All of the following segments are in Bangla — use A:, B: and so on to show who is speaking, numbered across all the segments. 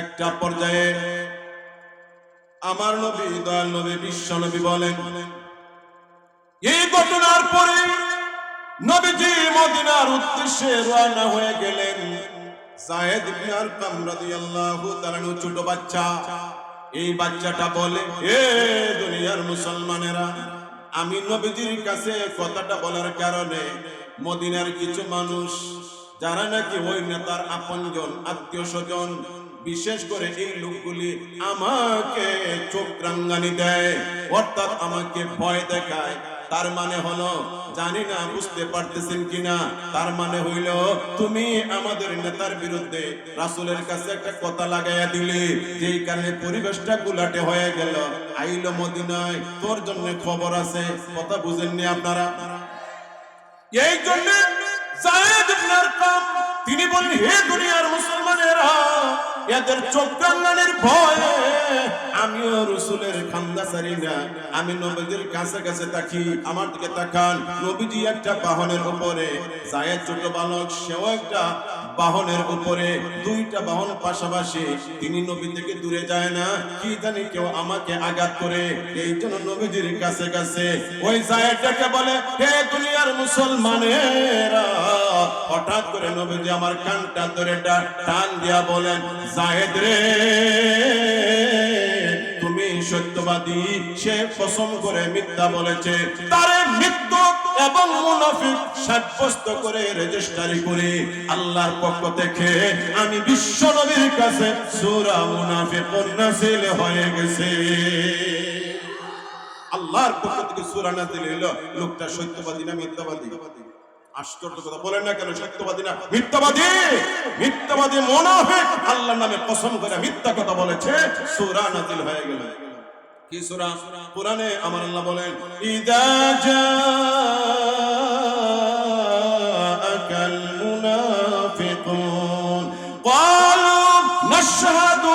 A: একটা পর্যায়ে আমার নবী, দয়াল নবী, বিশ্ব নবী বলেন, এই ঘটনার পরে নবীজি মদিনার উদ্দেশ্যে রওনা হয়ে গেলেন। জায়েদ ইবনে আরকাম রাদিয়াল্লাহু তাআলা ছোট বাচ্চা। এই বাচ্চাটা বলে, এ দুনিয়ার মুসলমানেরা, আমি নবীজির কাছে কথাটা বলার কারণে মদিনার কিছু মানুষ, যারা নাকি ওই নেতার আপনজন, আত্মীয় স্বজন বিশেষ করে এই লোকগুলি আমাকে চোখ রাঙ্গানি দেয়, অর্থাৎ আমাকে ভয় দেখায়। তার মানে হলো, জানি না, বুঝতে পারতেছেন কিনা? তার মানে হইল, তুমি আমাদের নেতার বিরুদ্ধে রাসুলের কাছে একটা কথা লাগাইয়া দিলে, যেই কারণে পরিবেশটা গুলাটে হয়ে গেল। আইলো মদিনায়, তোর জন্য খবর আছে, কথা বুঝেননি আপনারা? এই জন্য জায়েদ ইবনে তিনি বলেন হে দুনিয়ার মুসলমানেরা, এদের চোখ কাঙ্গালের ভয়ে। আমিও রসুলের খান্দা সারি না আমি নবীদের কাছে কাছে তাকি, আমার দিকে তাকান। নবীজি একটা বাহনের উপরে সায়ের ছোট বালক, সেও একটা বাহনের উপরে দুইটা বাহন পাশাপাশি। তিনি নবী থেকে দূরে যায় না। কি জানি কেউ আমাকে আঘাত করে। এই জন্য নবীজির কাছে কাছে ওই জায়েদটাকে বলে, হে দুনিয়ার মুসলমানেরা! হঠাৎ করে নবীজি আমার কানটা ধরে টান দিয়া বলেন, জায়েদ রে, তুমি সত্যবাদী। সে কসম করে মিথ্যা বলেছে। তারে মৃত্যু এবং মুনাফিক সাব্যস্ত করে রেজিস্ট্রারি করে আল্লাহর পক্ষ থেকে আমি বিশ্ব নবীর কাছে সূরা মুনাফিক নাজিল হয়ে গেছে। আল্লাহর পক্ষ থেকে সূরা নাজিল হলো লোকটা সত্যবাদী না মিথ্যাবাদী? আশ্চর্য কথা বলেন না কেন? সত্যবাদী না? মিথ্যাবাদী! মিথ্যাবাদী মুনাফিক! আল্লাহর নামে কসম করে মিথ্যা কথা বলেছে। সূরা নাজিল হয়ে গেল। কি সূরা? কোরআনে আমার আল্লাহ বলেন, ইদা জাআকাল মুনাফিকুন ক্বালু নাশহাদু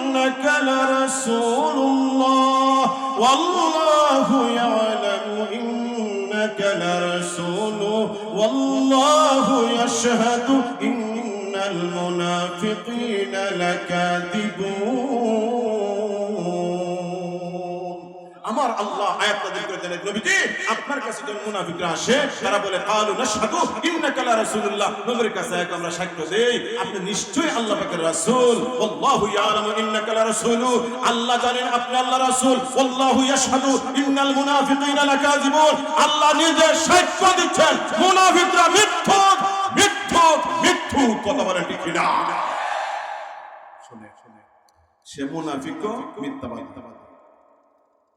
A: ইন্নাকা লারাসূলুল্লাহ, ওয়াল্লাহু ইয়ালামু ইন্নাকা লারাসূলুহু, ওয়াল্লাহু ইয়াশহাদু আমার আল্লাহ আয়াত নাযিল করে দেন নবীজি, আপনার কাছে যখন মুনাফিকরা আসে, তারা বলে, কালু নাশহাদু ইন্নাকা লা রাসূলুল্লাহ। নবীর কাছে এক, আমরা সাক্ষ্য দেই, আপনি নিশ্চয়ই আল্লাহ পাকের রাসূল। আল্লাহু ইয়ালামু ইন্নাকা লা রাসূলু। আল্লাহ জানেন আপনি আল্লাহ রাসূল। আল্লাহু ইয়াশহাদু ইন্নাল মুনাফিকিনা লাকাযিবুন। আল্লাহ নিজে সাক্ষ্য দিচ্ছেন, মুনাফিকরা মিথ্যুক মিথ্যুক মিথ্যুক কথা বলেন ঠিক কিনা? শুনে শুনে। সে মুনাফিকও মিথ্যাবাদী।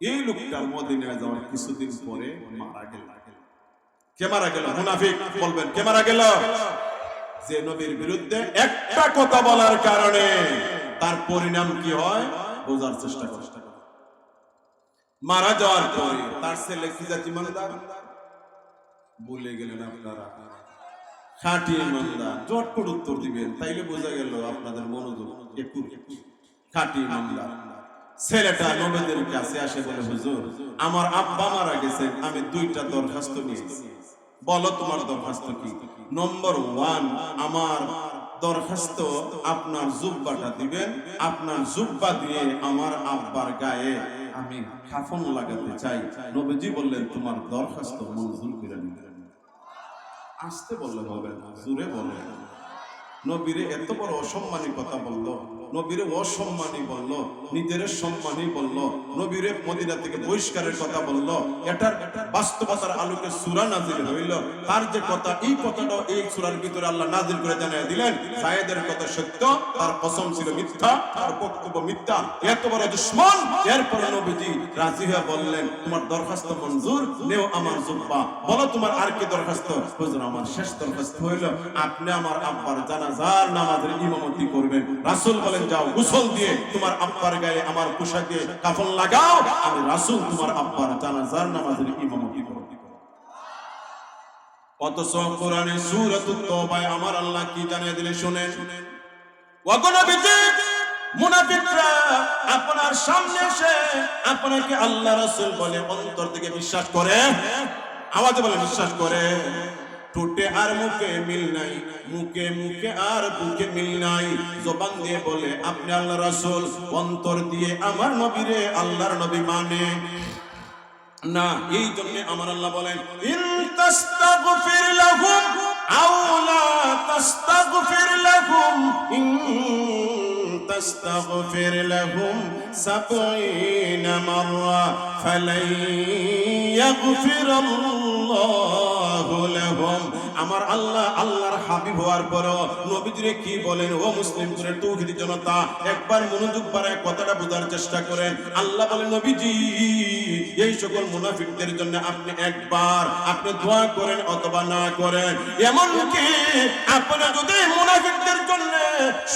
A: এই লোকটা মদিনায় যাওয়ার কিছুদিন পরে মারা গেল। কে মারা গেল? মুনাফিক, বলবেন, কে মারা গেল? যে নবীর বিরুদ্ধে একটা কথা বলার কারণে তার পরিণাম কি হয়? বোঝার চেষ্টা করে। মারা যাওয়ার পরে তার ছেলে কি জাতি মানদার বলে গেলেন আপনারা। খাঁটি ইমানদার, চটপট উত্তর দিবেন, তাইলে বোঝা গেল আপনাদের মনোযোগ একটু খাঁটি ইমানদার। ছেলেটা নবীদের কাছে আসে বলে, হুজুর, আমার আব্বা মারা গেছে, আমি দুইটা দরখাস্ত নিয়েছি। বলো, তোমার দরখাস্ত কি? নম্বর ওয়ান আমার দরখাস্ত আপনার জুব্বাটা দিবেন, আপনার জুব্বা দিয়ে আমার আব্বার গায়ে আমি কাফন লাগাতে চাই। নবীজি বললেন, তোমার দরখাস্ত মঞ্জুর করে নিলেন আসতে বললে হবে না জুড়ে বলে। নবীরে এত বড় অসম্মানী কথা বলল। নবীরে অসম্মানী বলল, নিজের সম্মানী বলল, নবীরে মদিনা থেকে বহিষ্কারের কথা বলল, এটার বাস্তবতার আলোকে সূরা নাজিল হইল। তার যে কথা, এই কথাটাও এই সূরার ভিতরে আল্লাহ নাজিল করে জানিয়ে দিলেন। সায়েদের কথা সত্য, তার কসম ছিল মিথ্যা, তার বক্তব্য মিথ্যা। এত বড় দুশ্মন! এরপরে নবীজি রাজি হয়ে বললেন, তোমার দরখাস্ত মঞ্জুর, নেও আমার জুব্বা। বলো তোমার আর কি দরখাস্ত? হুজুর, আমার শেষ দরখাস্ত হইল, আপনি আমার আব্বার জানাজার নামাজের ইমামতি করবেন। রাসূল বলেন যাও গোসল দিয়ে তোমার আব্বার গায়ে আমার পোশাকে কাফন লাগাও আমি রাসূল তোমার আব্বার জানাজার নামাজের ইমামতি অথচ কোরআনে আমার আল্লাহ কি জানিয়ে দিলে মুনাফিকরা আপনার সামনে এসে আপনাকে আল্লাহ রাসূল বলে অন্তর থেকে বিশ্বাস করে। আওয়াজে বলে বিশ্বাস করে। ঠোঁটে আর মুখে মিল নাই, মুখে মুখে আর বুকে মিল নাই। জবান দিয়ে বলে, আপনি আল্লাহ রাসূল, অন্তর দিয়ে আমার নবীরে আল্লাহর নবী মানে। না, এই জন্য আমার আল্লাহ বলেন, ইন তাস্তাগফির লাহুম আও লা তাস্তাগফির লাহুম, ইন লাহুম 70 মাররা ফালাই ইয়াগফির আল্লাহু লাহুম আমার আল্লাহ, আল্লাহর হাবিব হওয়ার পরও নবীজিরে কি বলেন? ও মুসলিম করে জনতা, একবার মনোযোগ বাড়ায় কথাটা বোঝার চেষ্টা করেন। আল্লাহ বলেন, নবীজি, এই সকল মুনাফিকদের জন্য আপনি একবার আপনি দোয়া করেন অথবা না করেন। এমন এমনকি আপনি যদি মুনাফিকদের জন্য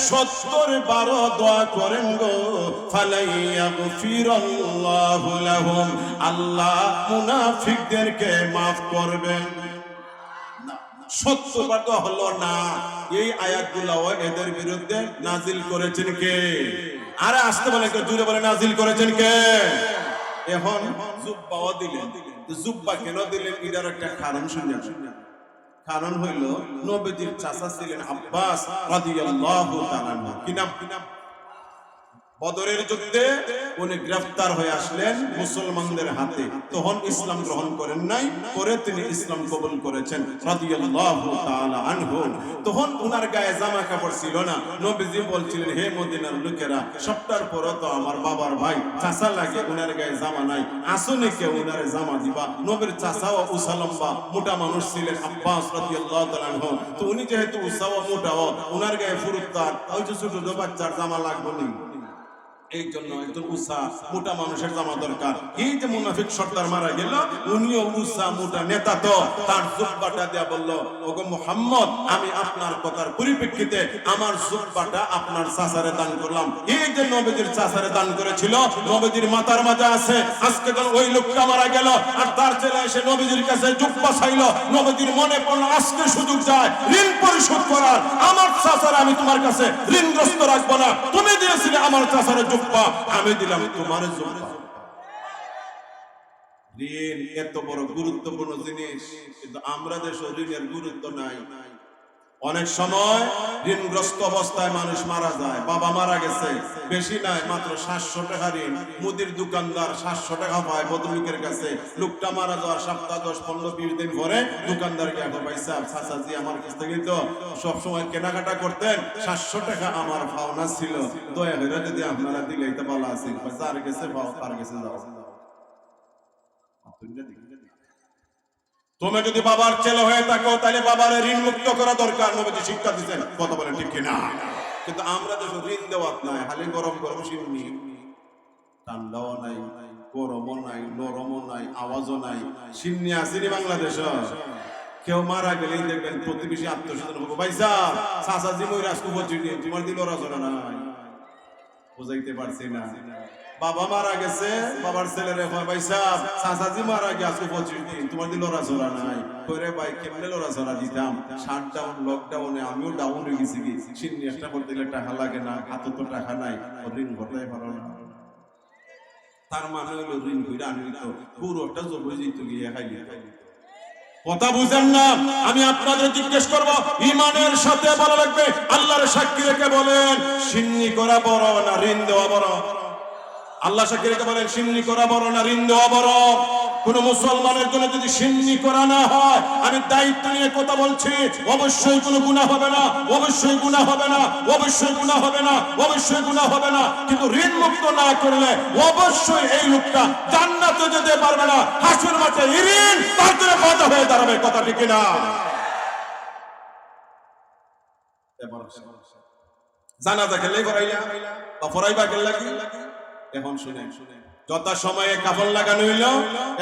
A: সত্তর বারো দোয়া করেন গো ফালাইয়া গফিরাল্লাহু লাহুম, আল্লাহ মুনাফিকদেরকে মাফ করবেন। সত্যবার তো হলো না। এই এদের বিরুদ্ধে নাজিল করেছেন কে? আরে আসতে বলে জুড়ে বলে নাজিল করেছেন কে? এখন জুব্বাও দিলেন। জুব্বা কেন দিলেন? এটার একটা কারণ শুনলেন কারণ হইল নবীজির চাচা ছিলেন আব্বাস রাদিয়াল্লাহু তাআলা কি নাম কি নাম? বদরের যুদ্ধে উনি গ্রেফতার হয়ে আসলেন মুসলমানদের হাতে। তখন ইসলাম গ্রহণ করেন নাই, পরে তিনি ইসলাম কবুল করেছেন তখন উনার গায়ে জামা কাপড় ছিল না। নবীজি বলছিলেন, হে মদিনার লোকেরা সপ্তাহ পরে তো আমার বাবার ভাই চাচা লাগে, উনার গায়ে জামা নাই। আসনে কে উনারে জামা দিবা। নবীর চাচা ও উসালম্বা মোটা মানুষ ছিলেন আব্বাস তো উনি যেহেতু মোটা ও উনার গায়ে ফুরুত্তার ওই যে ছোট বাচ্চার জামা লাগবে না। এই জন্য একজন উষা মোটা মানুষের জামা দরকার। এই যে মুনাফিক সর্দার মারা গেল, উনিও উষা মোটা নেতা তো। তার জুব্বাটা দেয়া বলল, ওগো মোহাম্মদ, আমি আপনার কথার পরিপ্রেক্ষিতে আমার জুব্বাটা আপনার চাচারে দান করলাম। এই যে নবীজির চাচারে দান করেছিল, নবীজির মাথার মাঝে আছে। আজকে যখন ওই লোকটা মারা গেল, আর তার ছেলে এসে নবীজির কাছে জুব্বা চাইল নবীজির মনে পড়ল, আজকে সুযোগ যায়, ঋণ পরিশোধ করার। আমার চাচারে আমি তোমার কাছে ঋণগ্রস্ত রাখব না। তুমি দিয়েছিলে আমার চাষার জুব্বা, আমি দিলাম তোমার ঋণ এত বড় গুরুত্বপূর্ণ জিনিস, কিন্তু আমরা দেশ ঋণের গুরুত্ব নাই। অনেক সময় ঋণগ্রস্ত অবস্থায় মানুষ মারা যায়। বাবা মারা গেছে। বেশি নাই, মাত্র সাতশো টাকা ঋণ। মুদির দোকানদার সাতশো টাকা পায় ভদ্রলোকের কাছে। লোকটা মারা যাওয়ার সপ্তাহ দশ, পনেরো, বিশ দিন পরে দোকানদারকে এখন পয়সা চাচাজি আমার কাছ থেকে তো সবসময় কেনাকাটা করতেন। সাতশো টাকা আমার পাওনা ছিল। দয়া করে যদি আপনারা দিলে, এটা ভালো আছে। যার গেছে পাও তার গেছে যাও। তুমি যদি বাবার ছেলে হয়ে থাকো, তাহলে বাবার ঋণ মুক্ত করা দরকার। নবীজি শিক্ষা দিচ্ছেন কত বলে ঠিক কিনা? কিন্তু আমরা তো ঋণ দেওয়াত নাই খালি গরম গরম শিবনি ঠান্ডাও নাই, গরমও নাই, নরমও নাই, আওয়াজও নাই। সিন্নি আসেনি বাংলাদেশ। কেউ মারা গেলেই দেখবেন প্রতিবেশী আত্মসচেতন হব ভাই সাহ চাচাজি মই রাজকু বলছি তোমার দিল রাজনা নাই। বুঝাইতে পারছি না। বাবা মারা গেছে, বাবার ছেলেরে কয়, ভাই সাহেব, চাচাজি মারা গেছে পঁচিশ দিন, তোমার দিন লড়াচড়া নাই। কইরে ভাই, কেমনে লড়াচড়া দিতাম? শাটডাউন লকডাউনে আমিও ডাউন হয়ে গেছি কি? সিন্নি একটা করতে গেলে টাকা লাগে না, হাতে তো টাকা নাই ঋণ ঘটাই পারো না। তার মানে হলো ঋণ কইরা আনি তো পুরোটা জবই যেত গিয়ে খাই কথা বুঝেন না, আমি আপনাদের জিজ্ঞেস করব, ইমানের সাথে ভালো লাগবে? আল্লাহর সাক্ষী রেখে বলেন, সিন্নি করা বড় না, ঋণ দেওয়া বড়। আল্লাহ রেখে বলেন, সিন্নি করা বড় না ঋণ দেওয়া কোন মুসলমানের জন্য যদি সিন্নি করা না হয়, আমি দায়িত্ব নিয়ে কথা বলছি, অবশ্যই কোনো গুনাহ হবে না, অবশ্যই গুনাহ হবে না, অবশ্যই গুনাহ হবে না, অবশ্যই গুনাহ হবে না। কিন্তু ঋণ মুক্ত না করলে অবশ্যই এই লোকটা জান্নাতে যেতে পারবে না, হাসুর মাঠে ঋণ তার জন্য বাধা হয়ে দাঁড়াবে, কথা ঠিক না জানাজা গেলে ফরাইলা বা ফরাইবা গেল এখন শুনেন যথা সময়ে কাপড় লাগানো হইল,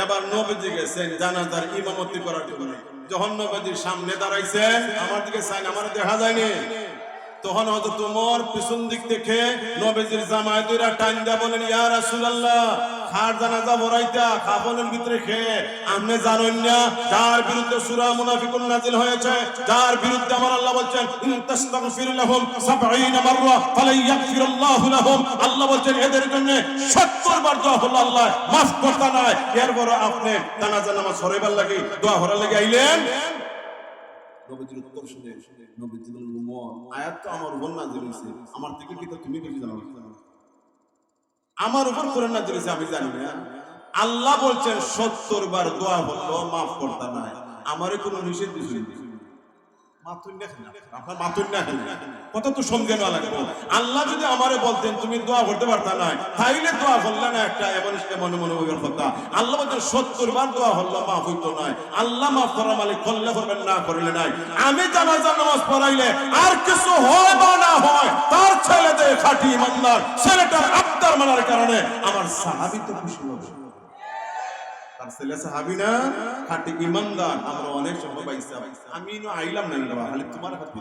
A: এবার নবীজি গেছেন জানাজার ইমামতি করার জন্য। যখন নবীজির সামনে দাঁড়াইছেন আমার দিকে সাইন, আমার দেখা যায়নি। তখন হয়তো তোমার পিছন দিক দেখে নবীজির জামায় দুইরা টান দেয়া বলেন ইয়া রাসূলুল্লাহ খার জানাজা ভরাইতা, কাফনের ভিতরে খেয়ে আপনি জানেন না, যার বিরুদ্ধে সূরা মুনাফিকুন নাজিল হয়েছে, যার বিরুদ্ধে আমার আল্লাহ বলছেন, ইন লাহুম 70 মাররা লাহুম। আল্লাহ বলছেন, এদের জন্য 70 বার দোয়া হলো আল্লাহ maaf করতে নাই। আপনি জানাজা নামাজ লাগি, দোয়া করার লাগি আইলেন। নবীজির উত্তর শুনে আয়াত তো আমার উপর নাজিল আমার থেকে কি তুমি বেশি জানো? আমার উপর কোরআন নাজিল হয়েছে আমি জানি না। আল্লাহ বলছেন সত্তর বার দোয়া বলল মাফ করতে নাই। আমারে কোনো নিষেধ দিয়েছে কত তো সমঝে না লাগবে। আল্লাহ যদি আমারে বলতেন তুমি দোয়া করতে পারতা না তাইলে দোয়া করলে না একটা এমন মনে হইবার কথা। আল্লাহ বলতেন সত্তর বার দোয়া হল্লো মাফ হইতো নাই। আল্লাহ মাফ করা মালিক করলে করবেন না করলে নাই। আমি জানাজা নামাজ পড়াইলে আর কিছু হয় না খাঁটি ইমানদার ছেলেটার আবদার মানার কারণে আমার সাহাবি তো খুশি হবে তার ছেলে সাহাবি না, খাঁটি ইমানদার আমরা অনেক সময় পাইছি। আমি আইলাম না খালি তোমার হাতে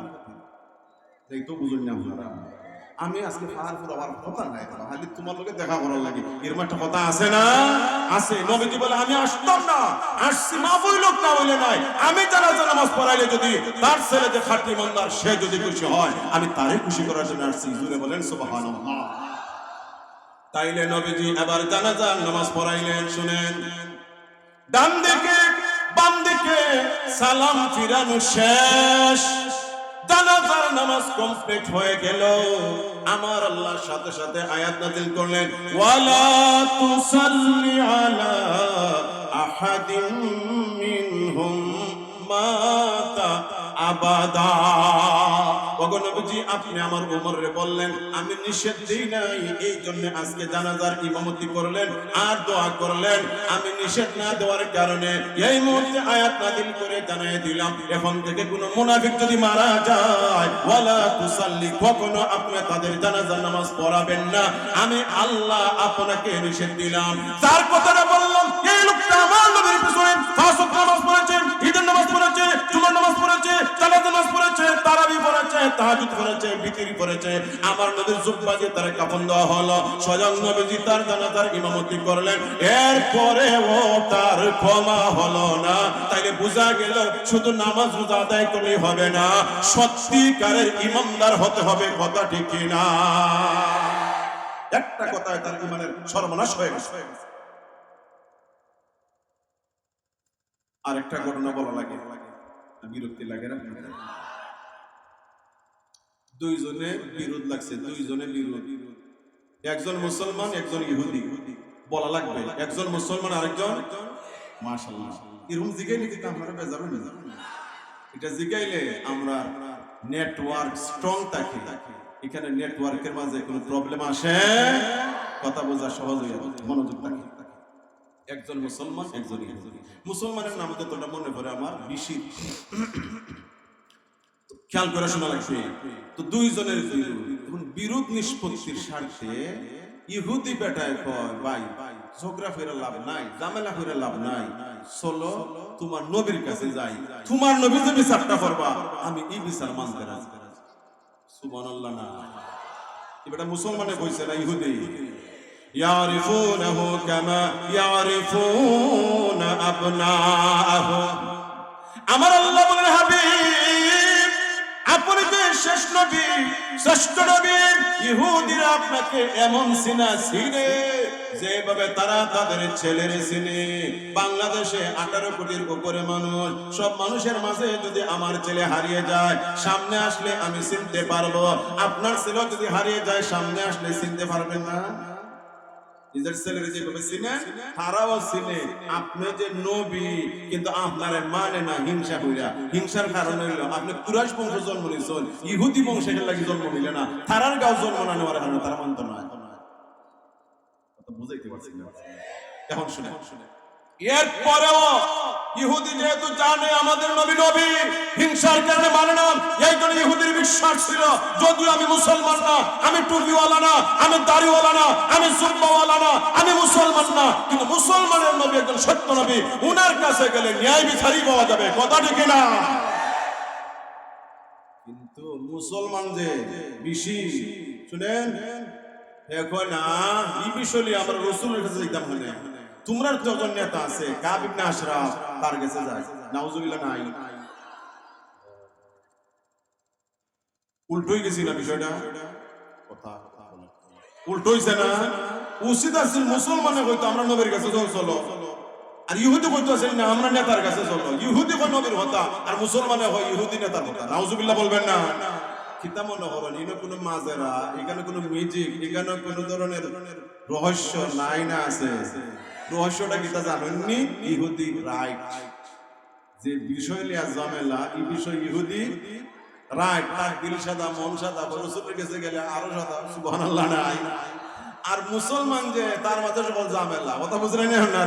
A: তো বুঝুন না আপনারা। আমি আজকে পাহাড় পুরো আমার কথা নাই খালি তোমার লোকে দেখা করার লাগে। এরকম একটা কথা আছে না? আছে। নবীজি বলে, আমি আসতাম না। আসছি মা বই লোক না বলে নাই। আমি যারা নামাজ পড়াইলে যদি তার ছেলে যে খাঁটি ইমানদার সে যদি খুশি হয়, আমি তারে খুশি করার জন্য আসছি। জুড়ে বলেন, সুবহানাল্লাহ। তাইলে নবীজি এবার জানাজার নামাজ পড়াইলেন, শুনেন। ডান দিকে, বাম দিকে, সালাম ফিরানো শেষ। জানাজার নামাজ কমপ্লিট হয়ে গেল। আমার আল্লাহ সাথে সাথে আয়াত নাযিল করলেন, ওয়ালা তুসাল্লি আলা আহাদিন মিনহুম মাতা আবাদা। আপনি আমার উমরে বললেন, আমি নিষেধ দেই নাই, এই জন্য আজকে জানাজার ইমামতি করলেন আর দোয়া করলেন। আমি নিষেধ না দেওয়ার কারণে এই মুহূর্তে আয়াত নাযিল করে জানাই দিলাম, এখন থেকে কোনো মুনাফিক যদি মারা যায়, ওয়ালা তুসাল্লি, কখনো আপনি তাদের জানাজার নামাজ পড়াবেন না। আমি আল্লাহ আপনাকে নিষেধ দিলাম। তার কথাটা তাহাজুদ পড়েছে বিতির পড়েছে। আমার নবীর জুব্বাকে তার কাফন দেওয়া হলো। স্বয়ং নবীজি তার জানাজার ইমামতি করলেন। এরপরে ও তার ক্ষমা হলো না। তাইলে বোঝা গেল, শুধু নামাজ রোজা আদায় করলেই হবে না। সত্যিকারের ইমানদার হতে হবে কথা ঠিক কিনা। একটা কথায় তার ইমানের সর্বনাশ হয়ে গেছে। আরেকটা ঘটনা বলা লাগে। বিরক্তি লাগে না? দুইজনে বিরোধ লাগছে, দুইজনে বিরোধ। একজন মুসলমান, একজন ইহুদি। বলা লাগবে, একজন মুসলমান, আরেকজন? মাশাআল্লাহ। এরকম জিগাইলে কিন্তু আমরা বেজারও না। এটা জিগাইলে আমরা নেটওয়ার্ক স্ট্রং থাকে। এখানে নেটওয়ার্কের মাঝে কোনো প্রবলেম আসে? কথা বোঝা সহজ হয়ে যাবে মনোযোগ থাকে। একজন মুসলমান, একজন মুসলমানের নাম তো তোমরা মনে পড়ে আমার বিশির খেয়াল করে শোনা লাগবে তো দুইজনের বিরোধ এখন বিরোধ নিষ্পত্তির স্বার্থে ইহুদি বেটায় কয় ভাই ঝগড়া ফেরা লাভ নাই জামেলা ফেরা লাভ নাই চলো তোমার নবীর কাছে যাই তোমার নবী যে বিচারটা করবা আমি এই বিচার মানতে রাজি সুবহানাল্লাহ না এটা মুসলমানে কইছে না ইহুদি يعرفونه كما يعرفون أبناءهم আমার আল্লাহ বলেন হাবিব শেষ নবী, শ্রেষ্ঠ নবী, ইহুদিরা আপনাকে এমন সিনা যেভাবে তারা তাদের ছেলের বাংলাদেশে আঠারো কোটির উপরে মানুষ, সব মানুষের মাঝে যদি আমার ছেলে হারিয়ে যায়, সামনে আসলে আমি চিনতে পারব। আপনার ছেলে যদি হারিয়ে যায়, সামনে আসলে চিনতে পারবেন না। নিজের ছেলের যেভাবে চিনেন তারাও চিনে। আপনি যে নবী, কিন্তু আপনারে মানে না হিংসা কইরা। হিংসার কারণ হইল, আপনি কুরাশ বংশ জন্ম নিয়েছেন, ইহুদি বংশের লাগি জন্ম নিলে না। তারার গাও জন্ম না নেওয়ার কারণে তারা মানত না। বুঝাইতে পারছি না। এখন শুনে এরপরেও ইহুদি যেহেতু জানে আমাদের নবী নবী, হিংসার কারণে মানে না, এই জন্য ইহুদির বিশ্বাস ছিল, যদিও আমি মুসলমান না, আমি টুপিওয়ালা না, আমি দাড়িওয়ালা না, আমি জুব্বাওয়ালা না, আমি মুসলমান না, কিন্তু মুসলমানের নবী একজন সত্য নবী, উনার কাছে গেলে ন্যায় বিচারই পাওয়া যাবে, কথা ঠিক না কিন্তু মুসলমান যে বেশি, শুনেন? এখন না, এই আমরা রসুলের কাছে যেতাম না তোমরা যখন নেতা আছে কাব ইবনে আশরাফ, তার কাছে যায় নাউজুবিল্লাহ নাই। উল্টোই গেছি না বিষয়টা? কথা উল্টোইছে না? উচিত আছে মুসলমানে হয়তো আমরা নবীর কাছে যাও চলো। আর ইহুদি কইতেছেন না, আমরা নেতার কাছে চলো। ইহুদি কোন নবীর হতা, আর মুসলমানে হয় ইহুদি নেতার হতা। নাউজুবিল্লাহ বলবেন না। কিতা মনে করেন এখানে কোনো মাজেরা, এখানে কোনো মিউজিক এখানে কোনো ধরনের রহস্য নাই না আছে। রহস্যটা কি তা জানেননি ইহুদি রাইট। যে বিষয় লিয়া জামেলা এই বিষয় ইহুদি রাইট। তার দিল সাদা, মন সাদা রসুলের কাছে গেলে আরও সাদা, সুবহানাল্লাহ নাই। আর মুসলমান যে, তার মাঝে সকল জামেলা কথা বুঝলেন না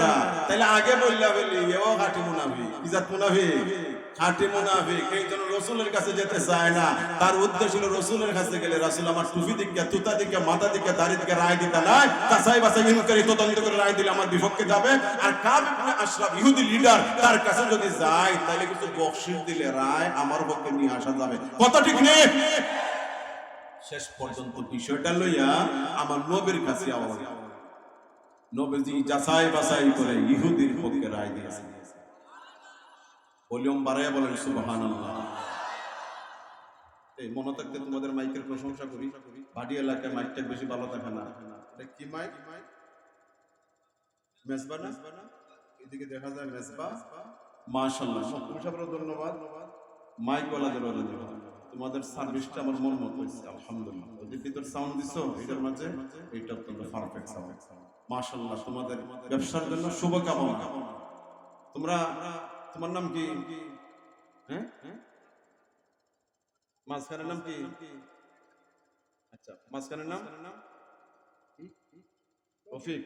A: তাইলে আগে বললা বলি, এও কাটি মুনাফি ইজাত মুনাফি খাটি মুনাফি এই জন্য রসুলের কাছে যেতে চায় না। তার উদ্দেশ্য রসুলের কাছে গেলে আমার দিকে, তুতা দিকে, মাথা দিকে দিকে রায় দিতে নাই। তদন্ত করে রায় দিলে আমার বিপক্ষে যাবে। আর আশরাফ, ইহুদি লিডার তার কাছে যদি যায়, তাহলে কিছু বকশিস দিলে রায় আমার পক্ষে নিয়ে আসা যাবে। কথা ঠিক নেই? শেষ পর্যন্ত বিষয়টা লইয়া আমার নবীর কাছে আওয়াজ। নবীজি যাচাই বাছাই করে ইহুদির পক্ষে রায় দিয়েছে ভলিউম বাড়াইয়া বলেন, সুবহানাল্লাহ। এই মনে থাকতে তোমাদের মাইকের প্রশংসা করি। বাড়ি এলাকায় মাইকটা বেশি ভালো থাকে না। কি মাইক? না? এদিকে দেখা যায় ধন্যবাদ। মাইক ওয়ালাদের ধন্যবাদ তোমাদের সার্ভিসটা আমার মন মতো হয়েছে, আলহামদুলিল্লাহ। ওদের ভিতর সাউন্ড দিছো, এটার মাঝে, এটা অত্যন্ত পারফেক্ট সাউন্ড তোমাদের ব্যবসার জন্য শুভকামনা। তোমরা তোমার নাম কি? হ্যাঁ? মাঝখানের নাম কি? আচ্ছা মাঝখানের নাম? রফিক।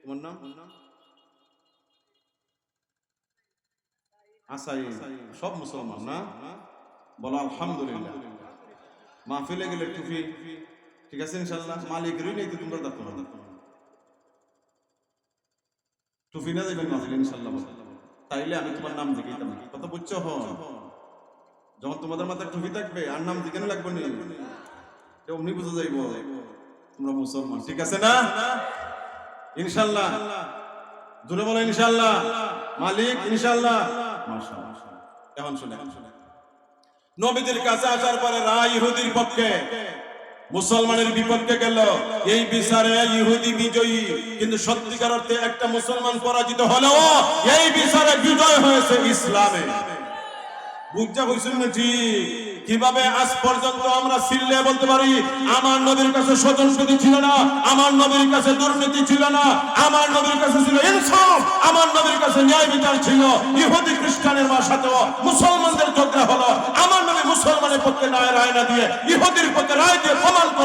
A: তোমার নাম? আসাই। সব মুসলমান, না? বলো, আলহামদুলিল্লাহ। মাহফিলে গেলে টুপি। ঠিক আছে ইনশাল্লাহ মালিকেরই নেই তো তোমরা পারো টুপি না দেবেন মাহফিলে ইনশাল্লাহ। তাইলে আমি তোমার নাম জিগাইতাম কথা বুঝছ হ যখন তোমাদের মাথায় টুপি থাকবে, আর নাম জিগানো লাগবে নি। অমনি বুঝা যাইব। তোমরা মুসলমান, ঠিক আছে না? ইনশাল্লাহ। জোরে বলো ইনশাল্লাহ। মালিক, ইনশাল্লাহ। এখন শুনে নবীদের কাছে আসার পরে রায় ইহুদির পক্ষে মুসলমানের বিপক্ষে গেল। এই বিচারে ইহুদি বিজয়ী, কিন্তু সত্যিকার অর্থে একটা মুসলমান পরাজিত হলেও এই বিচারে বিজয় হয়েছে ইসলামে। কীভাবে আজ পর্যন্ত আমরা বলতে পারি, আমার নবীর কাছে ছিল না, আমার নবীর কাছে দুর্নীতি ছিল না, আমার নবীর কাছে ছিল ইনসাফ, আমার নবীর কাছে ন্যায় বিচার ছিল, ইহুদি খ্রিস্টানের সাথেও মুসলমানদের ঝগড়া হলো, আমার নবী মুসলমানের পক্ষে ন্যায় রায় না দিয়ে, ইহুদির পক্ষে রায় দিয়ে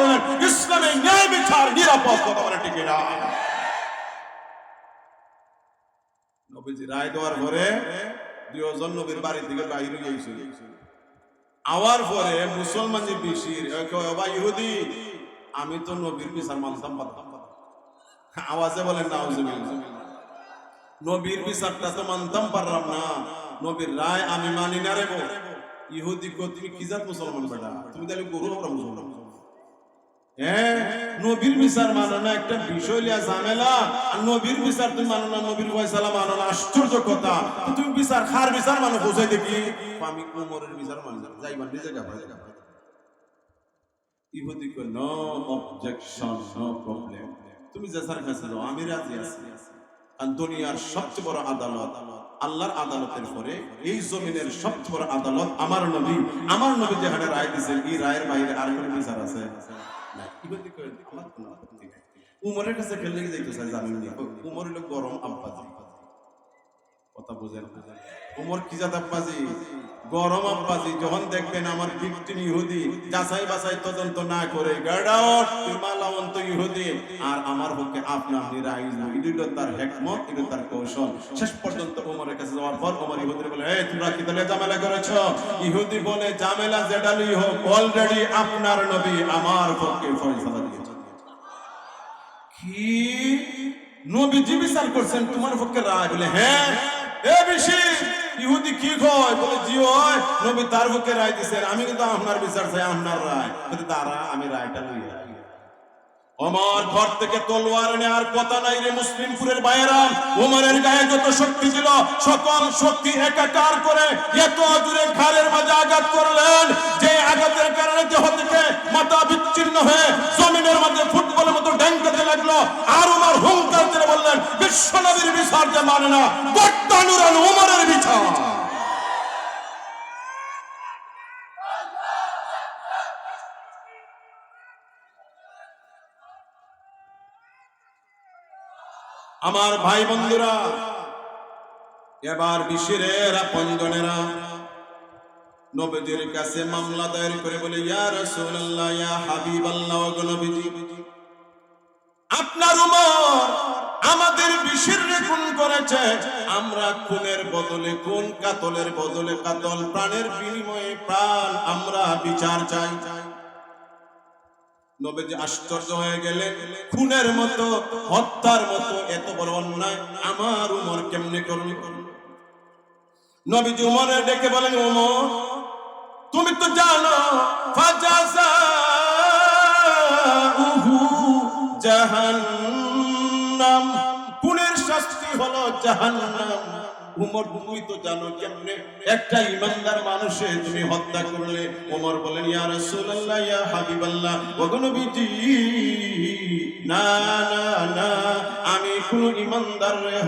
A: করলেন ইসলামে ন্যায় বিচার, নিরাপদ কথা বলে ঠিক নবীজি রায় দেওয়ার পরে দুজন নবীর বাড়ি থেকে বাইরে গিয়েছিল। আওয়ার পরে মুসলমান যে বেশির ইহুদি, আমি তো নবীর বিচার মানতাম পারতাম। আওয়াজে বলেন না নবীর বিচারটা তো মানতাম পারলাম না। নবীর রায়, আমি মানি না রে। ইহুদি কো, তুমি কি জাত মুসলমান বেটা? তুমি তাহলে গরু আমরা মুসলমান? হ্যাঁ নবীর বিচার মানো না, একটা বিষয় ঝামেলা। আর নবীর বিচার তুমি মানো না, নবীর ফয়সালা মানো না, আশ্চর্য কথা। তুমি বিচার খার বিচার মানো দেখি? আমি বিচার মানি না, যাই ইহুদি নো অবজেকশন নো প্রবলেম তুমি কাছে যাও, আমি রাজি আছি। আর দুনিয়ার সবচেয়ে বড় আদালত, আল্লাহর আদালতের পরে এই জমিনের সবচেয়ে বড় আদালত আমার নবী। আমার নবী যেখানে রায় দিয়েছেন এই রায়ের বাইরে আর কোনো বিচার আছে? না, ইহুদি কয়, আমার কোনো আপত্তি নাই। উমরের কাছে খেললে যাইতে চাই জানেন নি? উমর হলো গরম আব্বাজি। কথা বোঝেন। উমর কি জাত আব্বাজি? গরম আব্বাজি, যখন দেখবেন আমার ভিকটিম ইহুদি, যাচাই বাছাই তদন্ত না করে মালাবন্ত ইহুদি। আর আমার পক্ষে আপনা আপনি এটা তার হেকমত এটা তার কৌশল। শেষ পর্যন্ত উমরের কাছে যাওয়ার পর উমর ইহুদি বলে, এই, তোমরা কি দলে ঝামেলা করেছ? ইহুদি বলে, ঝামেলা জেডালি হোক অলরেডি আপনার নবী আমার পক্ষে ফয়সালা দিয়েছেন কি? নবীজি বিচার করছেন, তোমার পক্ষে রায়? বলে হ্যাঁ এ কি কয়? তার দিছে। আমি কিন্তু আপনার বিচার চাই, আপনার রায়। তারা আমি রায়টা লইয়া আমার ঘর থেকে তলোয়ার নেওয়ার কথা নাই রে মুসলিমপুরের বাইরা। ওমরের গায়ে যত শক্তি ছিল, সকল শক্তি একাকার করে এত জুড়ে ঘাড়ের মাঝে আঘাত করলেন যে আঘাতের কারণে দেহ থেকে মাথা বিচ্ছিন্ন হয়ে জমিনের মধ্যে ফুটবলের মতো ড্যাঙ্কাতে লাগল। আর উমার হুঙ্কার করে বললেন, বিশ্ব নবীর বিচার যে মানে না বর্তানুরান উমরের বিচার। আমার ভাই বন্ধুরা, এবার বিশিরের আপনজনেরা নবীজির কাছে মামলা দায়ের করে বলে, ইয়া রাসূলুল্লাহ, ইয়া হাবিবাল্লাহ ওগো নবীজি, আপনার উমর আমাদের বিশির খুন করেছে। আমরা খুনের বদলে, খুন কাতলের বদলে, কাতল প্রাণের বিনিময়ে প্রাণ আমরা বিচার চাই চাই। নবীজি আশ্চর্য হয়ে গেলেন খুনের মতো, হত্যার মতো এত বড় অন্যায় আমার উমর কেমনে করল নবীজি উমরে ডেকে বলেন, উমর, তুমি তো জানো জাহান্নাম। খুনের শাস্তি হলো জাহান্নাম। উমর, তুমি তো জানো কেমনে? একটা ইমানদার মানুষে তুমি হত্যা করলে। ওমর বলেন, ইয়া রাসূলুল্লাহ, ইয়া হাবিবাল্লাহ না না না, আমি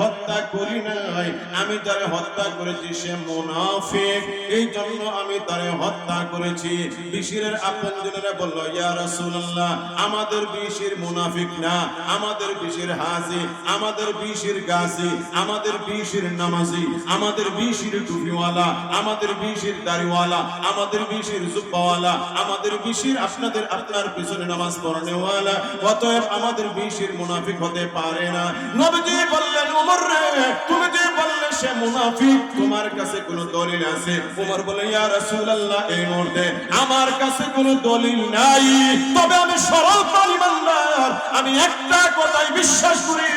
A: হত্যা করি নাই। আমি হত্যা করেছি সে মুনাফিক। এই জন্য আমি তারে হত্যা করেছি। বিশিরের আপনজনেরা বলল, ইয়া রাসূলুল্লাহ, আমাদের বিশির মুনাফিক না, আমাদের বিশির হাজি, আমাদের বিশির গাজী, আমাদের বিশির নামাজি। আমাদের বিশির টুপিওয়ালা, আমাদের বিশির দাড়িওয়ালা, আমাদের বিশির জুব্বাওয়ালা, আমাদের বিশির আপনাদের, আপনার পিছনে নামাজ পড়নেওয়ালা, অতএব আমাদের বিশির মুনাফিক হতে পারে না। নবীজি বললেন ওমর রে, তুমি যে বললে সে মুনাফিক, তোমার কাছে কোনো দলিল আছে? ওমর বলে, ইয়া রাসূলুল্লাহ, এই মুহূর্তে আমার কাছে কোনো দলিল নাই। তবে আমি সরল ইমানদার আমি একটা কথাই বিশ্বাস করি,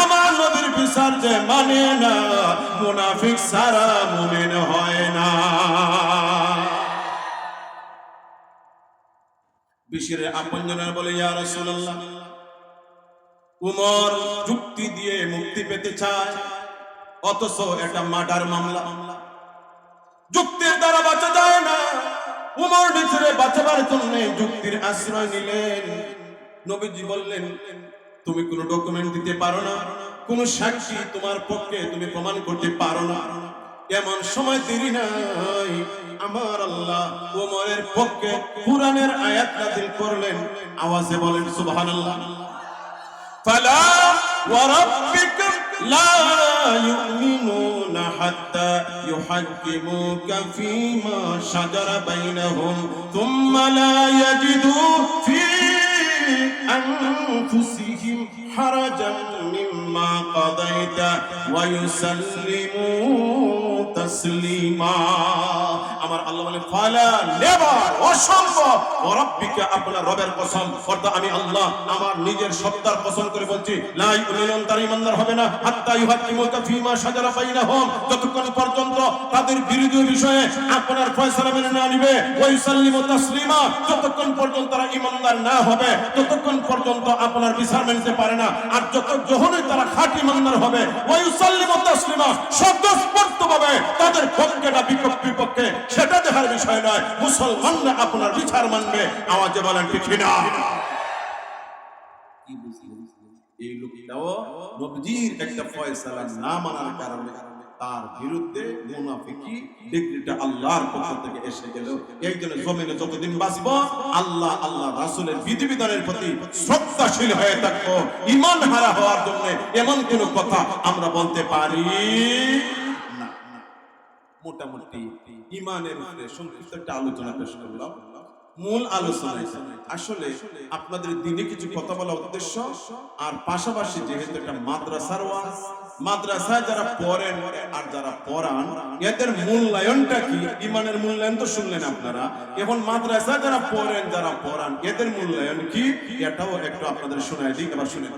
A: আমার নবীর বিচার যে মানে না, মুনাফিক সারা মুমিন হয় না। বিশির আপনজনের বলে, ইয়া রাসূলুল্লাহ, উমর যুক্তি দিয়ে মুক্তি পেতে চায়, অথচ এটা মার্ডার মামলা। যুক্তির দ্বারা বাঁচা যায় না, উমর নিজেরে বাঁচাবার জন্য যুক্তির আশ্রয় নিলেন। নবীজি বললেন, তুমি কোনো ডকুমেন্ট দিতে পারো না, কোনো সাক্ষী তোমার পক্ষে তুমি প্রমাণ করতে পারো না। এমন সময় দেরি নাই, আমার আল্লাহ ওমরের পক্ষে কোরআনের আয়াত নাযিল করলেন। আওয়াজে বলেন, সুবহানাল্লাহ। ফালা ওয়া রাব্বিকা লা ইউমিনুনা হাত্তা ইউহাক্কিমুকা ফীমা শাজারা বাইনাহুম থুম্মা লা ইয়াজিদু ফী أنفسهم حرجا مما قضيت ويسلموا তাসলিমা। আমার আল্লাহ বলে ফালা, নেভার, অসম্ভব। রব্বিকা, আপনার রবের কসম। ফর্দা আমি আল্লাহ, আমার নিজের সত্তার কসম করে বলছি, লা ইউমিনুন, তার ইমানদার হবে না। হাত্তা ইউহাকিমুকা ফিমা শাজারা বাইনাহুম। যতক্ষণ পর্যন্ত তাদের বিরোধী বিষয়ে আপনার ফয়সালা মেনে না নিবে ওই সাল্লিমু তাসলিমা। যতক্ষণ পর্যন্ত তারা ইমানদার না হবে, ততক্ষণ পর্যন্ত আপনার বিচার মেনে পারে না। আর যত যখনই তারা খাঁটি ইমানদার হবে ওই সাল্লিমু তাসলিমা সদ্যস্পর্শ বিপক্ষ সেটা দেখার বিষয় নয়। মুসলমানরা আপনার বিচার মানবে। আওয়াজে বলেন ঠিক না এই লোকটাও নবজির একটা ফয়সালা না মানার কারণে তার বিরুদ্ধে মুনাফিকি ডিগ্রিটা আল্লাহর পক্ষ থেকে এসে গেল। এই জন্য জমিনে যতদিন বাঁচবো, আল্লাহ আল্লাহ রাসূলের বিধিবিধানের প্রতি শ্রদ্ধাশীল হয়ে থাকব। ইমান হারা হওয়ার জন্য এমন কোন কথা আমরা বলতে পারি? মোটামুটি ইমানের উপরে সংক্ষিপ্ত একটা আলোচনা পেশ করলাম। মূল আলোচনা আসলে আপনাদের দিনে কিছু কথা বলা উদ্দেশ্য, আর পাশাপাশি যেহেতু একটা মাদ্রাসার ওয়াজ, মাদ্রাসায় যারা পড়েন আর যারা পড়ান, এদের মূল্যায়নটা কি? ইমানের মূল্যায়ন তো শুনলেন আপনারা। এখন মাদ্রাসায় যারা পড়েন, যারা পড়ান, এদের মূল্যায়ন কি? এটাও একটু আপনাদের শোনায় দিই, এবার শুনে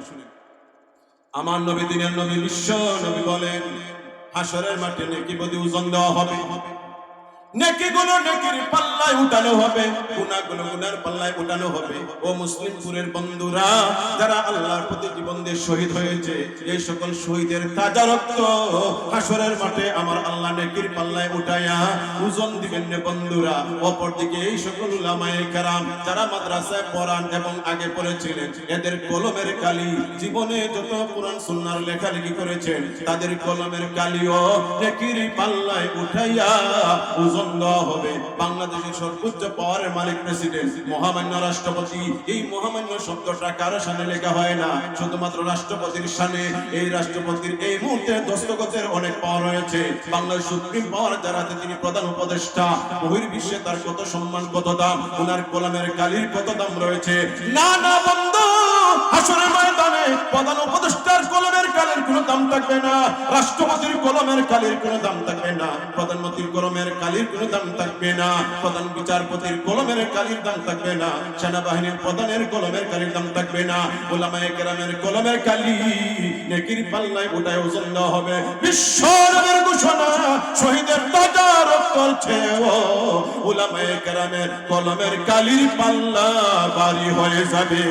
A: আমার নবী দিনের নবী বিশ্ব নবী বলেন হাসরের মাঠে নেকি বদি ওজন দেওয়া হবে। ওজন দিবেন বন্ধুরা। অপরদিকে এই সকল উলামায়ে যারা মাদ্রাসায় পড়ান এবং আগে পড়েছিলেন, এদের কলমের কালি জীবনে যত কোরআন সুন্নাহর লেখালেখি করেছেন, তাদের কলমের কালিও নেকির পাল্লায় উঠাইয়া দেওয়া হবে। বাংলাদেশের সর্বোচ্চ পাওয়ারের মালিক প্রেসিডেন্ট, মহামান্য রাষ্ট্রপতি। এই মহামান্য শব্দটা কারও সামনে লেখা হয় না। শুধুমাত্র রাষ্ট্রপতির সামনে এই রাষ্ট্রপতির এই মুহূর্তে দস্তগতের অনেক পাওয়ার রয়েছে। বাংলাদেশ সুপ্রিম পাওয়ার যারা তিনি প্রধান উপদেষ্টা। বহির্বিশ্বে তার কত সম্মান, কত দাম, ওনার কলমের কালির কত দাম রয়েছে। না না, বন্ধু, হাসরের ময়দানে প্রধান উপদেষ্টার কলমের কালির কোনো দাম থাকবে না, রাষ্ট্রপতির কলমের কালির কোনো দাম থাকবে না, প্রধানমন্ত্রীর কলমের কালির কোনো দাম থাকবে না, প্রধান বিচারপতির কলমের কালির দাম থাকবে না, সেনাবাহিনীর প্রধানের কলমের কালির দাম থাকবে না কলমের কালি নেকির পাল্লায় ওজন হবে। ঘোষণা, শহীদের তাজা রক্ত ও ওলামায়ে কেরামের কলমের কালির পাল্লা বাড়ি হয়ে যাবে।